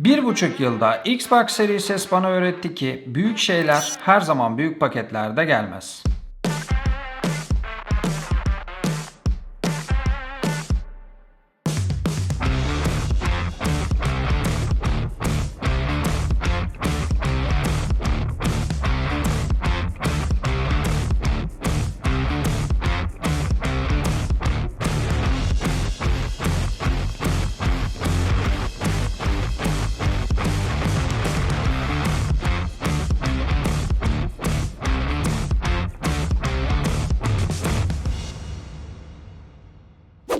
Bir buçuk yılda Xbox Series S bana öğretti ki büyük şeyler her zaman büyük paketlerde gelmez.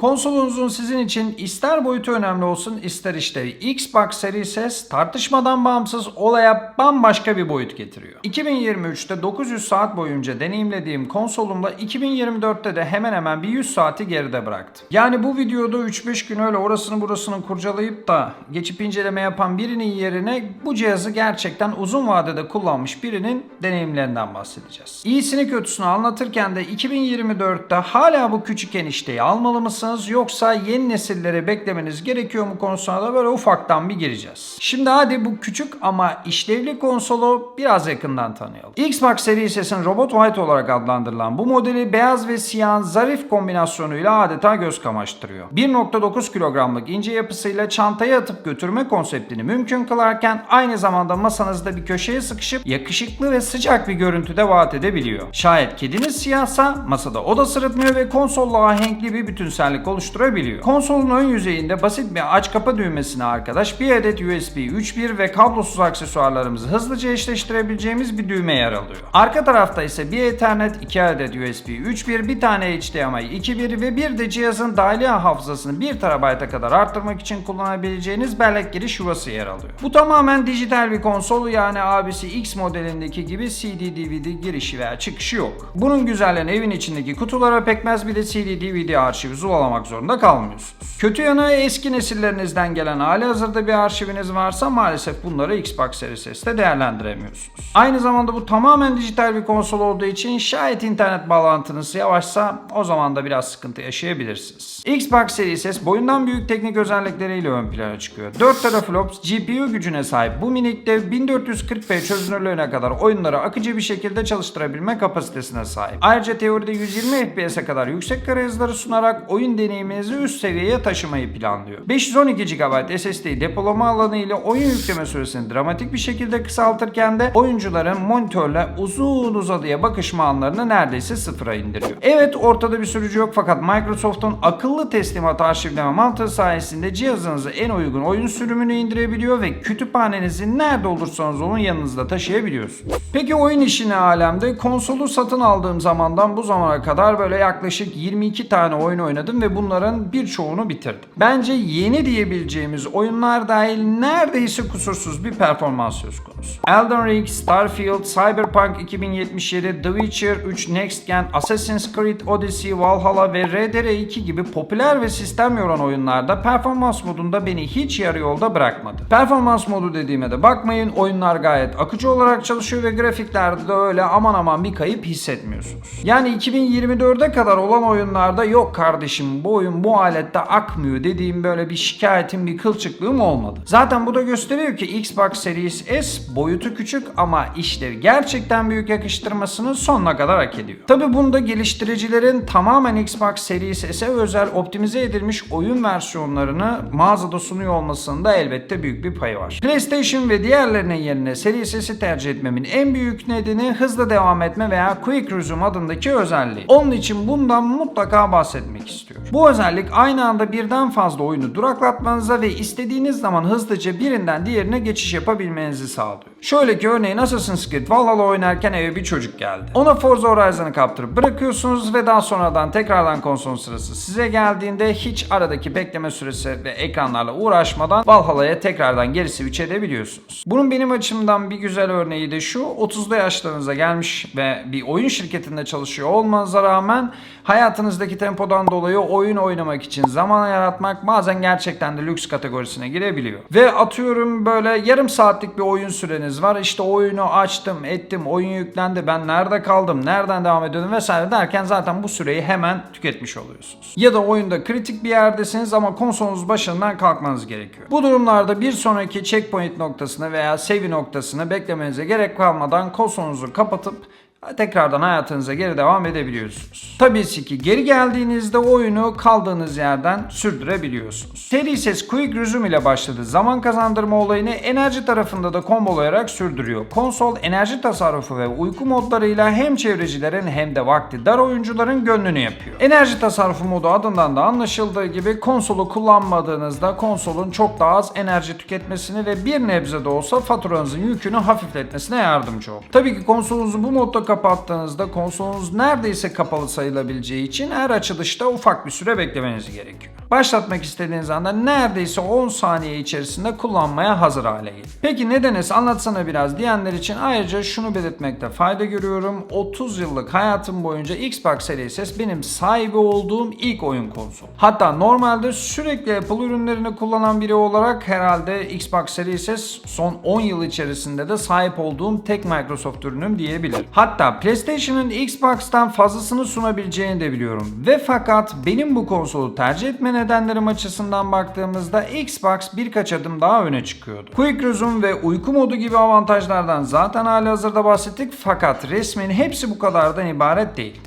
Konsolunuzun sizin için ister boyutu önemli olsun ister işlevi Xbox Series S tartışmadan bağımsız olaya bambaşka bir boyut getiriyor. 2023'te 900 saat boyunca deneyimlediğim konsolumla 2024'te de hemen hemen bir 100 saati geride bıraktım. Yani bu videoda 3-5 gün öyle orasını burasını kurcalayıp da geçip inceleme yapan birinin yerine bu cihazı gerçekten uzun vadede kullanmış birinin deneyimlerinden bahsedeceğiz. İyisini kötüsünü anlatırken de 2024'te hala bu küçük enişteyi almalı mısınız yoksa yeni nesilleri beklemeniz gerekiyor mu konusuna da böyle ufaktan bir gireceğiz. Şimdi hadi bu küçük ama işlevli konsolu biraz yakından tanıyalım. Xbox Series Robot White olarak adlandırılan bu modeli beyaz ve siyahın zarif kombinasyonuyla adeta göz kamaştırıyor. 1.9 kilogramlık ince yapısıyla çantaya atıp götürme konseptini mümkün kılarken aynı zamanda masanızda bir köşeye sıkışıp yakışıklı ve sıcak bir görüntüde vaat edebiliyor. Şayet kediniz siyahsa masada o da sırıtmıyor ve konsolla ahenkli bir bütünsellik oluşturabiliyor. Konsolun ön yüzeyinde basit bir aç kapa düğmesine arkadaş bir adet USB 3.1 ve kablosuz aksesuarlarımızı hızlıca eşleştirebileceğimiz bir düğme yer alıyor. Arka tarafta ise bir Ethernet, 2 adet USB 3.1, bir tane HDMI 2.1 ve bir de cihazın dahili hafızasını 1 TB'a kadar arttırmak için kullanabileceğiniz bellek giriş yuvası yer alıyor. Bu tamamen dijital bir konsol yani abisi X modelindeki gibi CD DVD girişi veya çıkışı yok. Bunun güzelliğini evin içindeki kutulara pekmez bir de CD DVD arşivi zulalamak zorunda kalmıyorsunuz. Kötü yanı eski nesillerinizden gelen hali hazırda bir arşiviniz varsa maalesef bunları Xbox Series S'te değerlendiremiyorsunuz. Aynı zamanda bu tamamen dijital bir konsol olduğu için şayet internet bağlantınız yavaşsa o zaman da biraz sıkıntı yaşayabilirsiniz. Xbox Series S boyundan büyük teknik özellikleriyle ön plana çıkıyor. 4 teraflops GPU gücüne sahip bu minikte 1440p çözünürlüğüne kadar oyunları akıcı bir şekilde çalıştırabilme kapasitesine sahip. Ayrıca teoride 120 FPS'e kadar yüksek kare hızları sunarak oyun deneyiminizi üst seviyeye taşımayı planlıyor. 512 GB SSD depolama alanı ile oyun yükleme süresini dramatik bir şekilde kısaltırken de oyuncuların monitörle uzun uzadıya bakışma anlarını neredeyse sıfıra indiriyor. Evet ortada bir sürücü yok fakat Microsoft'un akıllı teslimat arşivleme mantığı sayesinde cihazınıza en uygun oyun sürümünü indirebiliyor ve kütüphanenizi nerede olursanız olun yanınızda taşıyabiliyorsunuz. Peki oyun işi ne alemde? Konsolu satın aldığım zamandan bu zamana kadar böyle yaklaşık 22 tane oyun oynadım ve bunların birçoğunu bitirdim. Bence yeni diyebileceğimiz oyunlar dahil neredeyse kusursuz bir performans söz konusu. Elden Ring, Starfield, Cyberpunk 2077, The Witcher 3 Next Gen, Assassin's Creed Odyssey, Valhalla ve RDR2 gibi popüler ve sistem yoran oyunlarda performans modunda beni hiç yarı yolda bırakmadı. Performans modu dediğime de bakmayın oyunlar gayet akıcı olarak çalışıyor ve grafiklerde de öyle aman aman bir kayıp hissetmiyorsunuz. Yani 2024'e kadar olan oyunlarda yok kardeşim bu oyun bu alette akmıyor dediğim böyle bir şikayetim bir kılçıklığım olmadı. Zaten bu da gösteriyor ki Xbox Series S boyutu küçük ama işlevi gerçekten büyük yakıştırmasını sonuna kadar hak ediyor. Tabi bunda geliştiricilerin tamamen Xbox Series S'e özel optimize edilmiş oyun versiyonlarını mağazada sunuyor olmasında elbette büyük bir payı var. PlayStation ve diğerlerinin yerine Series S'i tercih etmemin en büyük nedeni hızlı devam etme veya Quick Resume adındaki özelliği. Onun için bundan mutlaka bahsetmek istiyorum. Bu özellik aynı anda birden fazla oyunu duraklatmanıza ve istediğiniz zaman hızlıca birinden diğerine geçiş yapabilmenizi sağlıyor. Şöyle ki örneğin Assassin's Creed Valhalla oynarken eve bir çocuk geldi. Ona Forza Horizon'ı kaptırıp bırakıyorsunuz ve daha sonradan tekrardan konsol sırası size geldiğinde hiç aradaki bekleme süresi ve ekranlarla uğraşmadan Valhalla'ya tekrardan geri switch edebiliyorsunuz. Bunun benim açımdan bir güzel örneği de şu 30'lu yaşlarınıza gelmiş ve bir oyun şirketinde çalışıyor olmanıza rağmen hayatınızdaki tempodan dolayı oyun oynamak için zaman yaratmak bazen gerçekten de lüks kategorisine girebiliyor. Ve atıyorum böyle yarım saatlik bir oyun süreniz var. İşte oyunu açtım, ettim, oyun yüklendi. Ben nerede kaldım, nereden devam ediyordum vesaire derken zaten bu süreyi hemen tüketmiş oluyorsunuz. Ya da oyunda kritik bir yerdesiniz ama konsolunuz başından kalkmanız gerekiyor. Bu durumlarda bir sonraki checkpoint noktasına veya save noktasına beklemenize gerek kalmadan konsolunuzu kapatıp tekrardan hayatınıza geri devam edebiliyorsunuz. Tabii ki geri geldiğinizde oyunu kaldığınız yerden sürdürebiliyorsunuz. Seri ses Quick Resume ile başladı. Zaman kazandırma olayını enerji tarafında da kombolayarak sürdürüyor. Konsol enerji tasarrufu ve uyku modlarıyla hem çevrecilerin hem de vakti dar oyuncuların gönlünü yapıyor. Enerji tasarrufu modu adından da anlaşıldığı gibi konsolu kullanmadığınızda konsolun çok daha az enerji tüketmesini ve bir nebze de olsa faturanızın yükünü hafifletmesine yardımcı olur. Tabii ki konsolunuzu bu modda kapattığınızda konsolunuz neredeyse kapalı sayılabileceği için her açılışta ufak bir süre beklemeniz gerekiyor. Başlatmak istediğiniz anda neredeyse 10 saniye içerisinde kullanmaya hazır hale gelir. Peki ne Enes anlatsana biraz diyenler için ayrıca şunu belirtmekte fayda görüyorum. 30 yıllık hayatım boyunca Xbox Series S benim sahibi olduğum ilk oyun konsolu. Hatta normalde sürekli Apple ürünlerini kullanan biri olarak herhalde Xbox Series S son 10 yıl içerisinde de sahip olduğum tek Microsoft ürünüm diyebilirim. Hatta PlayStation'ın Xbox'tan fazlasını sunabileceğini de biliyorum. Ve fakat benim bu konsolu tercih etme nedenlerim açısından baktığımızda Xbox birkaç adım daha öne çıkıyordu. Quick Resume ve uyku modu gibi avantajlardan zaten hali hazırda bahsettik fakat resmin hepsi bu kadardan ibaret değil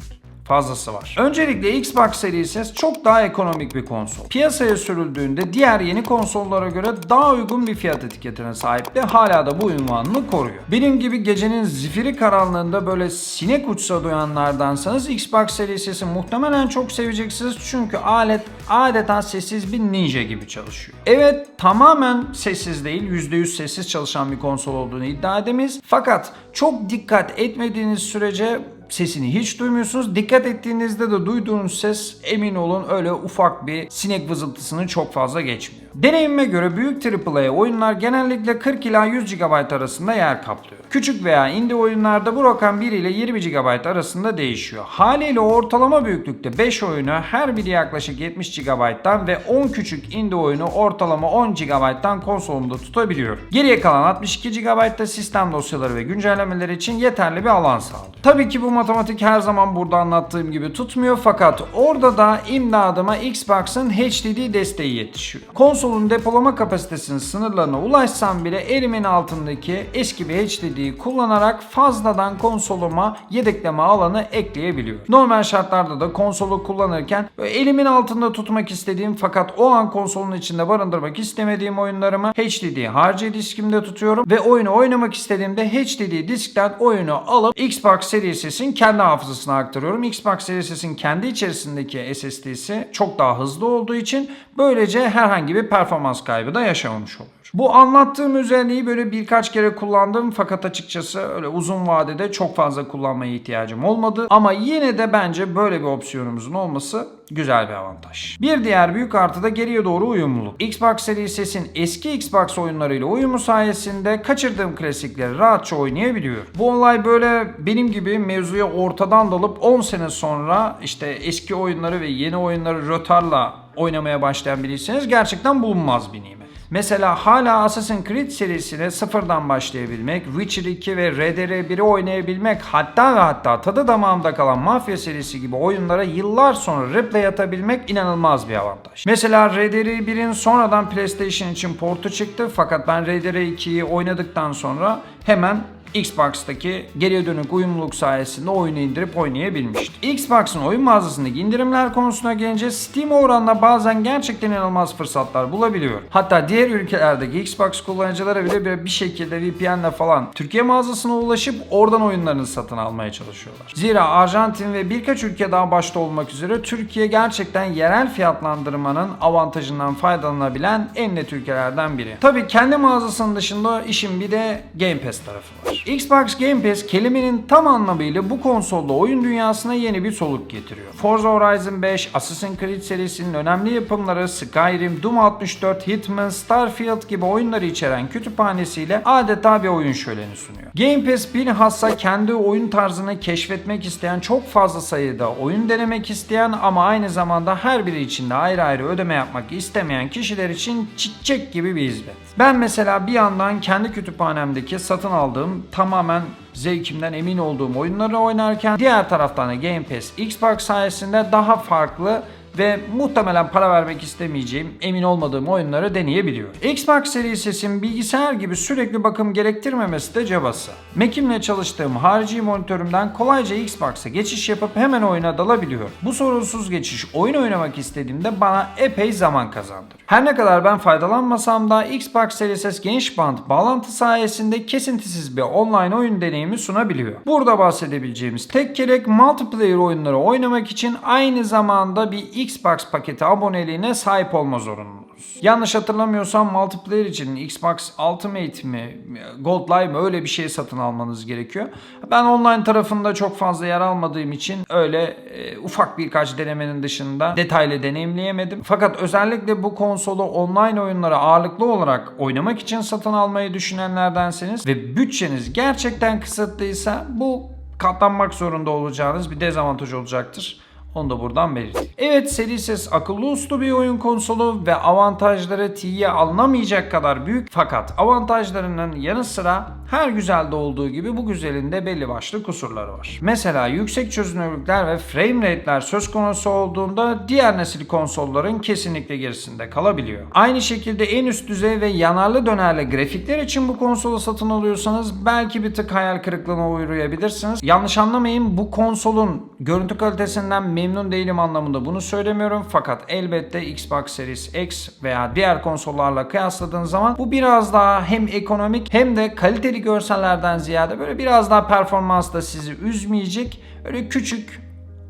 fazlası var. Öncelikle Xbox Series S çok daha ekonomik bir konsol. Piyasaya sürüldüğünde diğer yeni konsollara göre daha uygun bir fiyat etiketine sahip de hala da bu ünvanını koruyor. Benim gibi gecenin zifiri karanlığında böyle sinek uçsa duyanlardansanız Xbox Series S'i muhtemelen çok seveceksiniz çünkü alet adeta sessiz bir ninja gibi çalışıyor. Evet tamamen sessiz değil %100 sessiz çalışan bir konsol olduğunu iddia edemeyiz. Fakat çok dikkat etmediğiniz sürece sesini hiç duymuyorsunuz. Dikkat ettiğinizde de duyduğunuz ses emin olun öyle ufak bir sinek vızıltısını çok fazla geçmiyor. Deneyime göre büyük AAA oyunlar genellikle 40 ila 100 GB arasında yer kaplıyor. Küçük veya indie oyunlarda bu rakam 1 ile 20 GB arasında değişiyor. Haliyle ortalama büyüklükte 5 oyunu her biri yaklaşık 70 GB'dan ve 10 küçük indie oyunu ortalama 10 GB'dan konsolumda tutabiliyor. Geriye kalan 62 GB'da sistem dosyaları ve güncellemeler için yeterli bir alan sağlıyor. Tabii ki bu matematik her zaman burada anlattığım gibi tutmuyor fakat orada da imdadıma Xbox'ın HDD desteği yetişiyor. Konsolun depolama kapasitesinin sınırlarına ulaşsam bile elimin altındaki eski bir HDD'yi kullanarak fazladan konsoluma yedekleme alanı ekleyebiliyorum. Normal şartlarda da konsolu kullanırken elimin altında tutmak istediğim fakat o an konsolun içinde barındırmak istemediğim oyunlarımı HDD harici diskimde tutuyorum ve oyunu oynamak istediğimde HDD diskten oyunu alıp Xbox Series S'in kendi hafızasına aktarıyorum. Xbox Series S'in kendi içerisindeki SSD'si çok daha hızlı olduğu için böylece herhangi bir performans kaybı da yaşamamış oluyor. Bu anlattığım özelliği böyle birkaç kere kullandım fakat açıkçası öyle uzun vadede çok fazla kullanmaya ihtiyacım olmadı. Ama yine de bence böyle bir opsiyonumuzun olması güzel bir avantaj. Bir diğer büyük artı da geriye doğru uyumluluk. Xbox Series eski Xbox oyunlarıyla uyumu sayesinde kaçırdığım klasikleri rahatça oynayabiliyorum. Bu olay böyle benim gibi mevzuya ortadan dalıp 10 sene sonra işte eski oyunları ve yeni oyunları rötarla oynamaya başlayan biriyseniz gerçekten bulunmaz bir nimet. Mesela hala Assassin's Creed serisine sıfırdan başlayabilmek, Witcher 2 ve RDR1'i oynayabilmek, hatta ve hatta tadı damağımda kalan Mafya serisi gibi oyunlara yıllar sonra replay atabilmek inanılmaz bir avantaj. Mesela RDR1'in sonradan PlayStation için portu çıktı fakat ben RDR2'yi oynadıktan sonra hemen Xbox'taki geriye dönük uyumluluk sayesinde oyunu indirip oynayabilmiştim. Xbox'ın oyun mağazasındaki indirimler konusuna gelince Steam oranla bazen gerçekten inanılmaz fırsatlar bulabiliyor. Hatta diğer ülkelerdeki Xbox kullanıcıları bile bir şekilde VPN'le falan Türkiye mağazasına ulaşıp oradan oyunlarını satın almaya çalışıyorlar. Zira Arjantin ve birkaç ülke daha başta olmak üzere Türkiye gerçekten yerel fiyatlandırmanın avantajından faydalanabilen en net ülkelerden biri. Tabii kendi mağazasının dışında işin bir de Game Pass tarafı var. Xbox Game Pass kelimenin tam anlamıyla bu konsolda oyun dünyasına yeni bir soluk getiriyor. Forza Horizon 5, Assassin's Creed serisinin önemli yapımları Skyrim, Doom 64, Hitman, Starfield gibi oyunları içeren kütüphanesiyle adeta bir oyun şöleni sunuyor. Game Pass bilhassa kendi oyun tarzını keşfetmek isteyen çok fazla sayıda oyun denemek isteyen ama aynı zamanda her biri içinde ayrı ayrı ödeme yapmak istemeyen kişiler için çiçek gibi bir hizmet. Ben mesela bir yandan kendi kütüphanemdeki satın aldığım tamamen zevkimden emin olduğum oyunları oynarken diğer taraftan da Game Pass Xbox sayesinde daha farklı ve muhtemelen para vermek istemeyeceğim, emin olmadığım oyunları deneyebiliyorum. Xbox serisisin bilgisayar gibi sürekli bakım gerektirmemesi de cabası. Mac'imle çalıştığım harici monitörümden kolayca Xbox'a geçiş yapıp hemen oyuna dalabiliyorum. Bu sorunsuz geçiş oyun oynamak istediğimde bana epey zaman kazandırıyor. Her ne kadar ben faydalanmasam da Xbox Series geniş band bağlantı sayesinde kesintisiz bir online oyun deneyimi sunabiliyor. Burada bahsedebileceğimiz tek gerek multiplayer oyunları oynamak için aynı zamanda bir Xbox paketi aboneliğine sahip olma zorunluluğuz. Yanlış hatırlamıyorsam multiplayer için Xbox Ultimate mi, Gold Live mi öyle bir şey satın almanız gerekiyor. Ben online tarafında çok fazla yer almadığım için öyle e, ufak birkaç denemenin dışında detaylı deneyimleyemedim. Fakat özellikle bu konsolu online oyunları ağırlıklı olarak oynamak için satın almayı düşünenlerdenseniz ve bütçeniz gerçekten kısıtlıysa bu katlanmak zorunda olacağınız bir dezavantaj olacaktır. Onu da buradan belirteyim. Evet Series akıllı uslu bir oyun konsolu ve avantajları T'ye alınamayacak kadar büyük fakat avantajlarının yanı sıra her güzelde olduğu gibi bu güzelinde belli başlı kusurları var. Mesela yüksek çözünürlükler ve frame rate'ler söz konusu olduğunda diğer nesil konsolların kesinlikle gerisinde kalabiliyor. Aynı şekilde en üst düzey ve yanarlı dönerli grafikler için bu konsolu satın alıyorsanız belki bir tık hayal kırıklığına uğrayabilirsiniz. Yanlış anlamayın bu konsolun görüntü kalitesinden memnun değilim anlamında bunu söylemiyorum. Fakat elbette Xbox Series X veya diğer konsollarla kıyasladığın zaman bu biraz daha hem ekonomik hem de kaliteli görsellerden ziyade böyle biraz daha performansla sizi üzmeyecek. Öyle küçük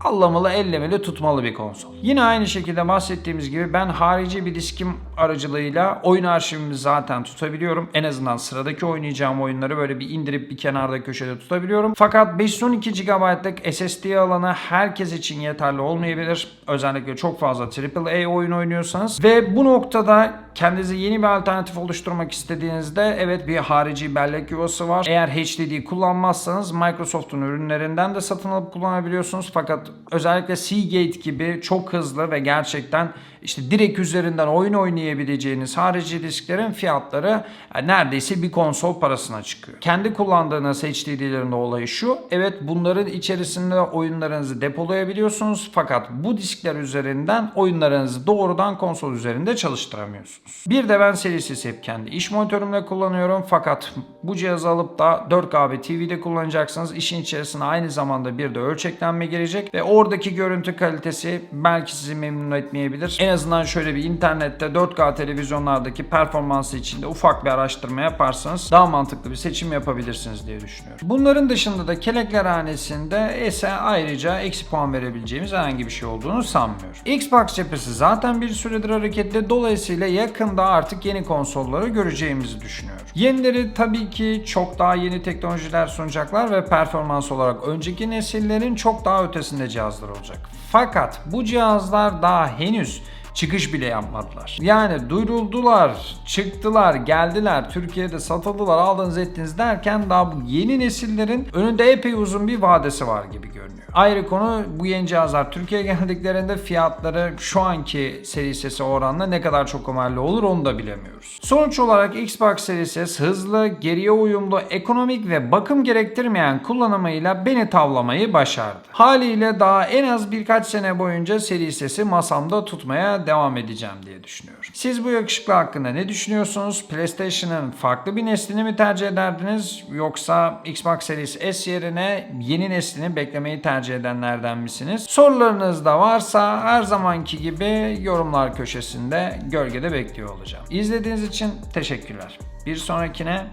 allamalı ellemeli tutmalı bir konsol. Yine aynı şekilde bahsettiğimiz gibi ben harici bir diskim aracılığıyla oyun arşivimi zaten tutabiliyorum. En azından sıradaki oynayacağım oyunları böyle bir indirip bir kenarda köşede tutabiliyorum. Fakat 512 GB'lık SSD alanı herkes için yeterli olmayabilir. Özellikle çok fazla AAA oyun oynuyorsanız. Ve bu noktada kendinize yeni bir alternatif oluşturmak istediğinizde evet bir harici bellek yuvası var. Eğer HDD kullanmazsanız Microsoft'un ürünlerinden de satın alıp kullanabiliyorsunuz. Fakat özellikle Seagate gibi çok hızlı ve gerçekten işte direkt üzerinden oyun oynayabileceğiniz harici disklerin fiyatları yani neredeyse bir konsol parasına çıkıyor. Kendi kullandığınız HDD'lerin olayı şu. Evet bunların içerisinde oyunlarınızı depolayabiliyorsunuz fakat bu diskler üzerinden oyunlarınızı doğrudan konsol üzerinde çalıştıramıyorsunuz. Bir de ben serisiz hep kendi iş monitörümle kullanıyorum fakat bu cihazı alıp da 4K ve TV'de kullanacaksınız. İşin içerisine aynı zamanda bir de ölçeklenme gelecek ve oradaki görüntü kalitesi belki sizi memnun etmeyebilir. En azından şöyle bir internette 4K televizyonlardaki performansı içinde ufak bir araştırma yaparsanız daha mantıklı bir seçim yapabilirsiniz diye düşünüyorum. Bunların dışında da kelekler hanesinde ise ayrıca eksi puan verebileceğimiz herhangi bir şey olduğunu sanmıyorum. Xbox cephesi zaten bir süredir hareketli dolayısıyla yakında artık yeni konsolları göreceğimizi düşünüyorum. Yenileri tabii ki çok daha yeni teknolojiler sunacaklar ve performans olarak önceki nesillerin çok daha ötesinde cihazlar olacak. Fakat bu cihazlar daha henüz çıkış bile yapmadılar. Yani duyuruldular, çıktılar, geldiler, Türkiye'de satıldılar, aldınız ettiniz derken daha bu yeni nesillerin önünde epey uzun bir vadesi var gibi görünüyor. Ayrı konu bu yeni cihazlar Türkiye'ye geldiklerinde fiyatları şu anki seri sesi oranla ne kadar çok ömerli olur onu da bilemiyoruz. Sonuç olarak Xbox Series S hızlı, geriye uyumlu, ekonomik ve bakım gerektirmeyen kullanımıyla beni tavlamayı başardı. Haliyle daha en az birkaç sene boyunca seri sesi masamda tutmaya devam edeceğim diye düşünüyorum. Siz bu yakışıklı hakkında ne düşünüyorsunuz? PlayStation'ın farklı bir neslini mi tercih ederdiniz yoksa Xbox Series S yerine yeni neslini beklemeyi tercih edenlerden misiniz? Sorularınız da varsa her zamanki gibi yorumlar köşesinde gölgede bekliyor olacağım. İzlediğiniz için teşekkürler. Bir sonrakine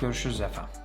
görüşürüz efendim.